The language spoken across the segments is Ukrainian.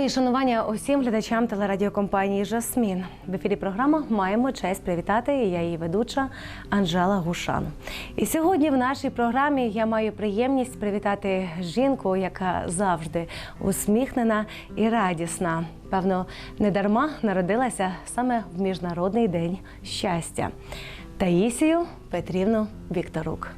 Мої шанування усім глядачам телерадіокомпанії Жасмін. В ефірі програма маємо честь привітати. і Я її ведуча Анжела Гушан. І сьогодні в нашій програмі я маю приємність привітати жінку, яка завжди усміхнена і радісна. Певно, не дарма народилася саме в міжнародний день щастя. Таїсію Петрівну Вікторук.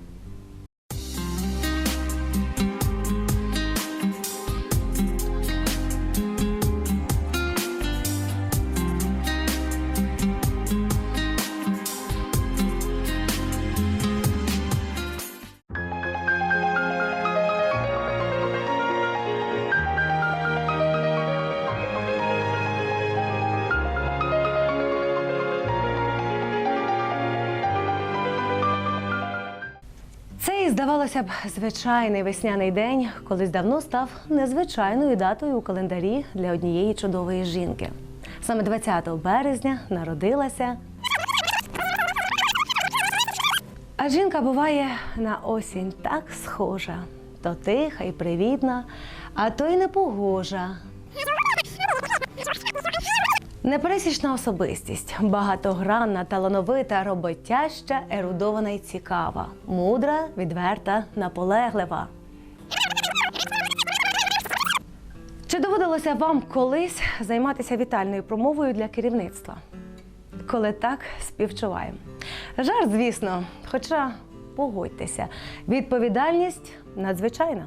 Здавалося б, звичайний весняний день колись давно став незвичайною датою у календарі для однієї чудової жінки. Саме 20 березня народилася. А жінка буває на осінь так схожа, то тиха і привітна, а то й непогожа. Непересічна особистість, багатогранна, талановита, роботяща, ерудована і цікава, мудра, відверта, наполеглива. Чи доводилося вам колись займатися вітальною промовою для керівництва? Коли так, співчуваємо. Жарт, звісно, хоча погодьтеся, відповідальність надзвичайна.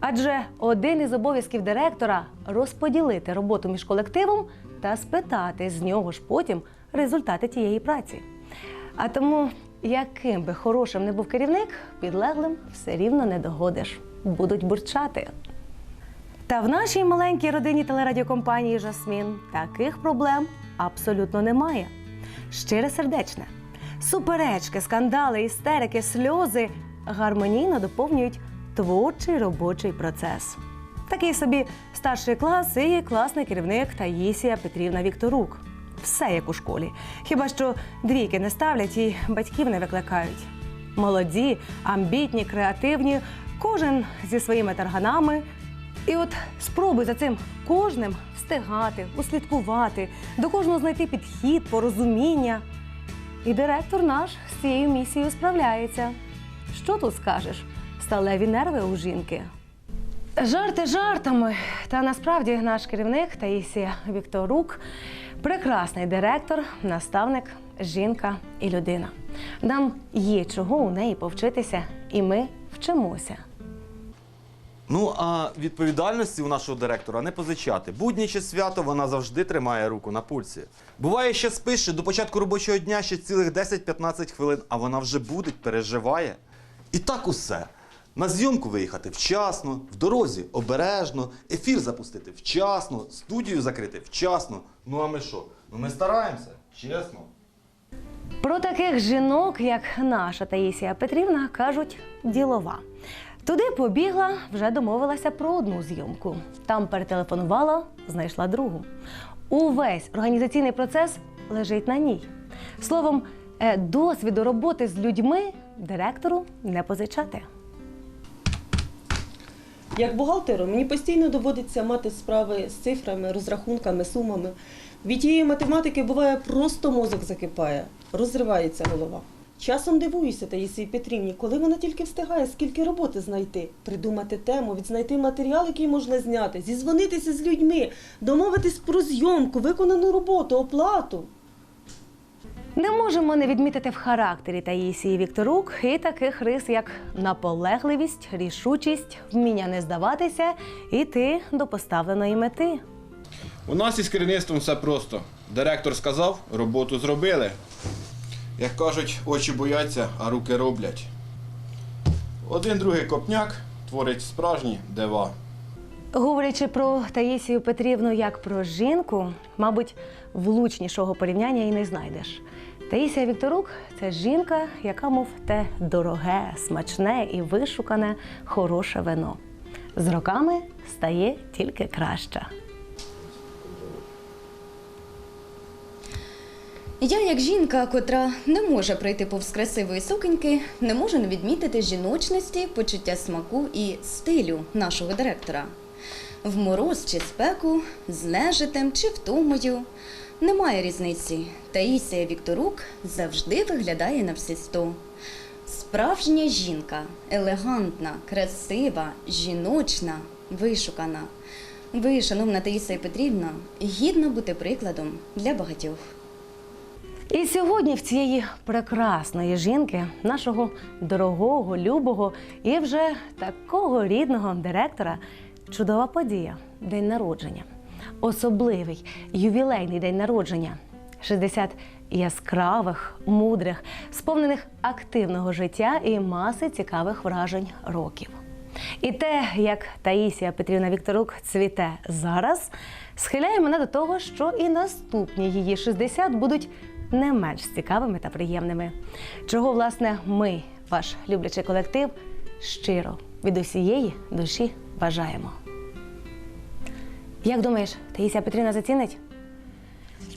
Адже один із обов'язків директора розподілити роботу між колективом та спитати з нього ж потім результати тієї праці. А тому, яким би хорошим не був керівник, підлеглим все рівно не догодиш. Будуть бурчати. Та в нашій маленькій родині телерадіокомпанії Жасмін таких проблем абсолютно немає. Щире сердечне. Суперечки, скандали, істерики, сльози гармонійно доповнюють творчий робочий процес. Такий собі старший клас і класний керівник Таїсія Петрівна Вікторук. Все як у школі. Хіба що двійки не ставлять і батьків не викликають. Молоді, амбітні, креативні, кожен зі своїми тарганами. І от спробуй за цим кожним встигати, услідкувати, до кожного знайти підхід, порозуміння. І директор наш з цією місією справляється. Що тут скажеш? Сталеві нерви у жінки. Жарти жартами. Та насправді наш керівник Таїсія Вікторук прекрасний директор, наставник, жінка і людина. Нам є чого у неї повчитися, і ми вчимося. Ну а відповідальності у нашого директора не позичати. Будні чи свято вона завжди тримає руку на пульсі. Буває, ще спише до початку робочого дня ще цілих 10-15 хвилин, а вона вже буде, переживає. І так усе. На зйомку виїхати вчасно, в дорозі обережно, ефір запустити вчасно, студію закрити вчасно. Ну а ми що? Ну ми стараємося, чесно. Про таких жінок, як наша Таїсія Петрівна, кажуть ділова. Туди побігла, вже домовилася про одну зйомку. Там перетелефонувала, знайшла другу. Увесь організаційний процес лежить на ній. Словом, е, досвіду роботи з людьми директору не позичати. Як бухгалтеру мені постійно доводиться мати справи з цифрами, розрахунками, сумами. Від тієї математики буває просто мозок закипає, розривається голова. Часом дивуюся Таїсії Петрівні, коли вона тільки встигає, скільки роботи знайти, придумати тему, відзнайти матеріал, який можна зняти, зізвонитися з людьми, домовитись про зйомку, виконану роботу, оплату. Не можемо не відмітити в характері Таїсії Вікторук і таких рис, як наполегливість, рішучість, вміння не здаватися і йти до поставленої мети. У нас із керівництвом все просто. Директор сказав, роботу зробили. Як кажуть, очі бояться, а руки роблять. Один другий копняк творить справжні дива. Говорячи про Таїсію Петрівну як про жінку, мабуть, влучнішого порівняння і не знайдеш. Таїсія Вікторук це жінка, яка, мов те дороге, смачне і вишукане хороше вино. З роками стає тільки краща. Я, як жінка, котра не може пройти повз красивої суконьки, не можу не відмітити жіночності, почуття смаку і стилю нашого директора. В мороз чи спеку, з нежитем чи втомою. Немає різниці. Таїсія Вікторук завжди виглядає на всі сто. Справжня жінка, елегантна, красива, жіночна, вишукана. Ви, шановна Таїсія Петрівна, гідна бути прикладом для багатьох. І сьогодні в цієї прекрасної жінки, нашого дорогого, любого і вже такого рідного директора, чудова подія день народження. Особливий ювілейний день народження. 60 яскравих, мудрих, сповнених активного життя і маси цікавих вражень років. І те, як Таїсія Петрівна Вікторук цвіте зараз, схиляє мене до того, що і наступні її 60 будуть не менш цікавими та приємними. Чого, власне, ми, ваш люблячий колектив, щиро від усієї душі бажаємо. Як думаєш, Таїсія Петрівна зацінить?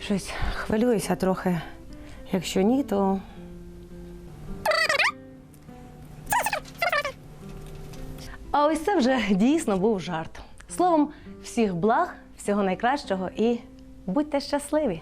Щось хвилююся трохи. Якщо ні, то А ось це вже дійсно був жарт. Словом, всіх благ, всього найкращого і будьте щасливі!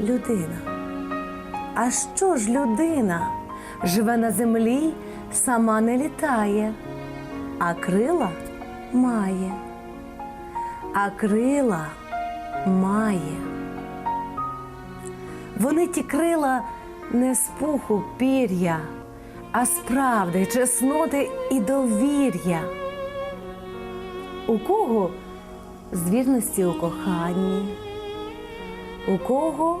людина? А що ж людина? Живе на землі, сама не літає, а крила має. А крила має. Вони ті крила не з пуху пір'я, а з правди, чесноти і довір'я. У кого з вірності у коханні, у кого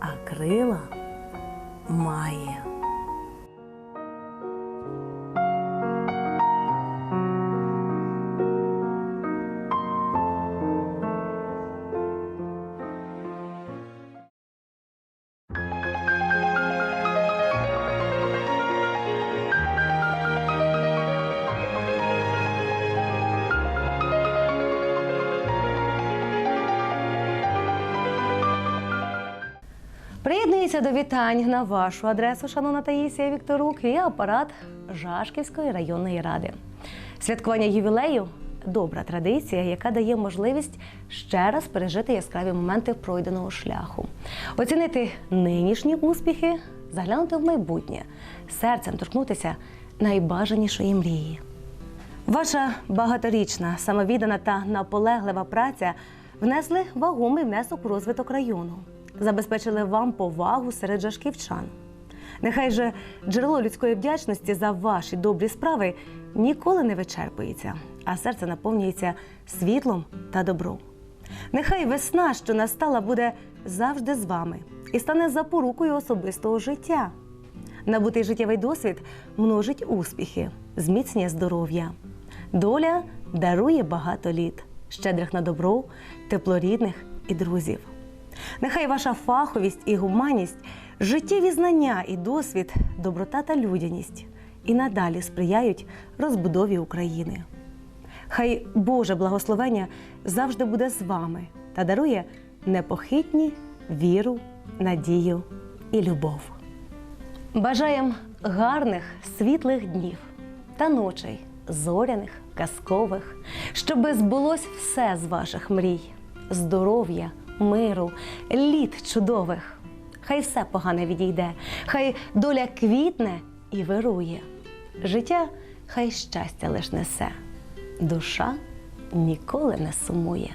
А крила має. Приєднується до вітань на вашу адресу, шановна Таїсія Вікторук, і апарат Жашківської районної ради. Святкування ювілею добра традиція, яка дає можливість ще раз пережити яскраві моменти пройденого шляху, оцінити нинішні успіхи, заглянути в майбутнє, серцем торкнутися найбажанішої мрії. Ваша багаторічна, самовіддана та наполеглива праця внесли вагомий внесок у розвиток району, забезпечили вам повагу серед жашківчан. Нехай же джерело людської вдячності за ваші добрі справи ніколи не вичерпується, а серце наповнюється світлом та добром. Нехай весна, що настала, буде завжди з вами і стане запорукою особистого життя. Набутий життєвий досвід множить успіхи, зміцнює здоров'я. Доля дарує багато літ, щедрих на добро, теплорідних і друзів. Нехай ваша фаховість і гуманність, життєві знання і досвід, доброта та людяність і надалі сприяють розбудові України. Хай Боже благословення завжди буде з вами та дарує непохитні віру, надію і любов. Бажаєм гарних світлих днів та ночей, зоряних, казкових, щоби збулось все з ваших мрій, здоров'я, миру, літ чудових. хай все погане відійде, хай доля квітне і вирує. Життя хай щастя лиш несе, душа ніколи не сумує.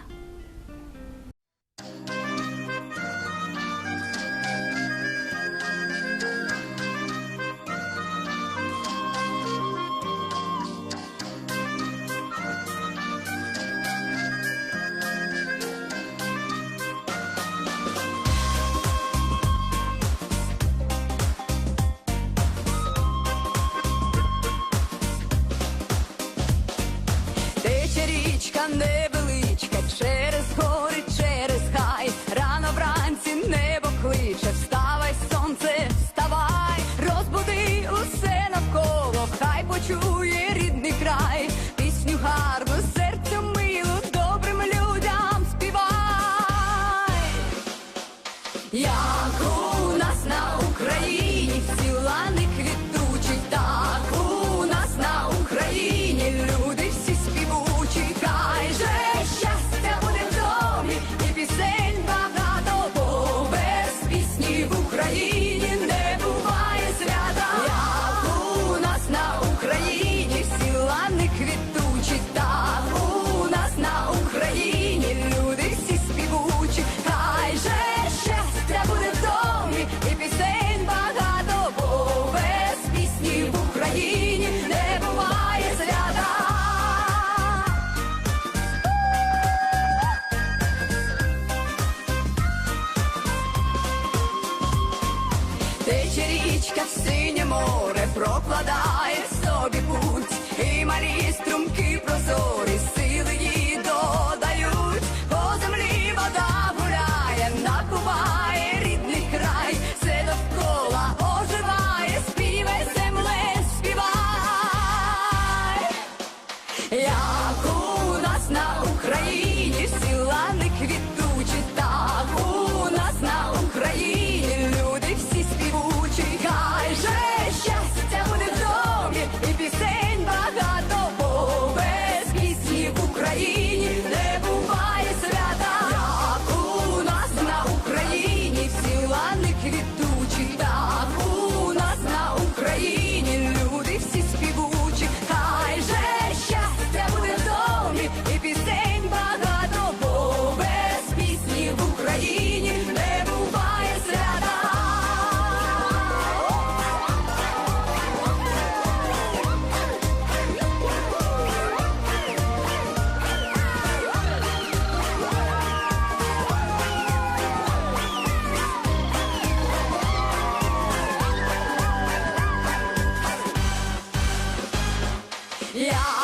Тече річка в синє море, прокладає собі путь, і малі струмки прозорі, сили їй Як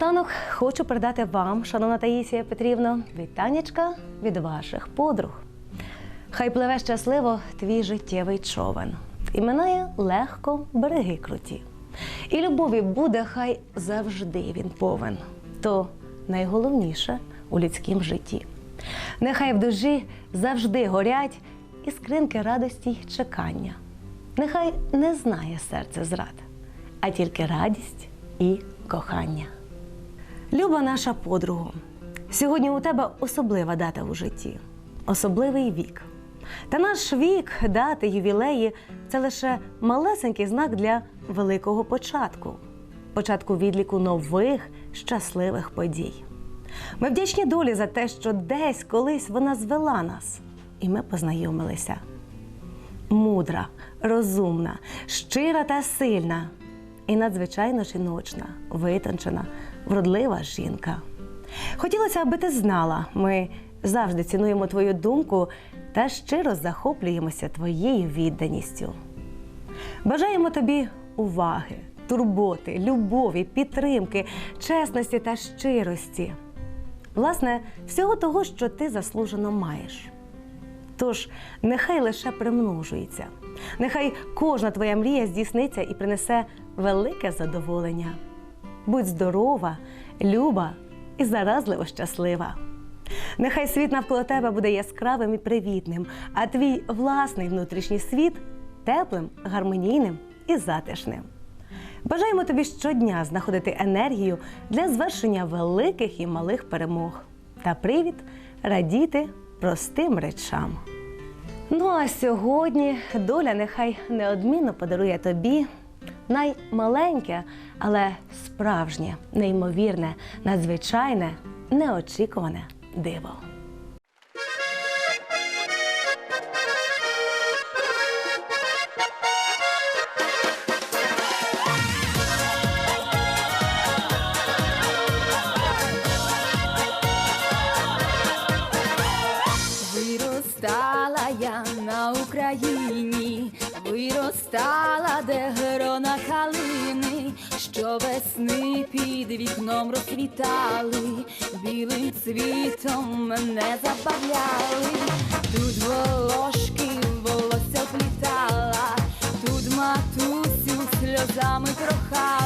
наостанок хочу передати вам, шановна Таїсія Петрівна, вітаннячка від ваших подруг. Хай пливе щасливо твій життєвий човен. І минає легко береги круті. І любові буде, хай завжди він повен. То найголовніше у людськім житті. Нехай в душі завжди горять іскринки радості й чекання. Нехай не знає серце зрад, а тільки радість і кохання. Люба наша подругу, сьогодні у тебе особлива дата у житті, особливий вік. Та наш вік, дати, ювілеї це лише малесенький знак для великого початку, початку відліку нових щасливих подій. Ми вдячні долі за те, що десь колись вона звела нас, і ми познайомилися. мудра, розумна, щира та сильна і надзвичайно жіночна, витончена, вродлива жінка. Хотілося, аби ти знала, ми завжди цінуємо твою думку та щиро захоплюємося твоєю відданістю. Бажаємо тобі уваги, турботи, любові, підтримки, чесності та щирості. Власне, всього того, що ти заслужено маєш. Тож нехай лише примножується, нехай кожна твоя мрія здійсниться і принесе велике задоволення. Будь здорова, люба і заразливо щаслива. Нехай світ навколо тебе буде яскравим і привітним, а твій власний внутрішній світ теплим, гармонійним і затишним. Бажаємо тобі щодня знаходити енергію для звершення великих і малих перемог та привід радіти простим речам. Ну а сьогодні доля нехай неодмінно подарує тобі наймаленьке, але справжнє, неймовірне, надзвичайне, неочікуване диво. Виростала я на Україні, виростала, де грона калини, що весни під вікном розквітали, білим цвітом мене забавляли, тут волошки волосся плітала, тут матусю сльозами прохала,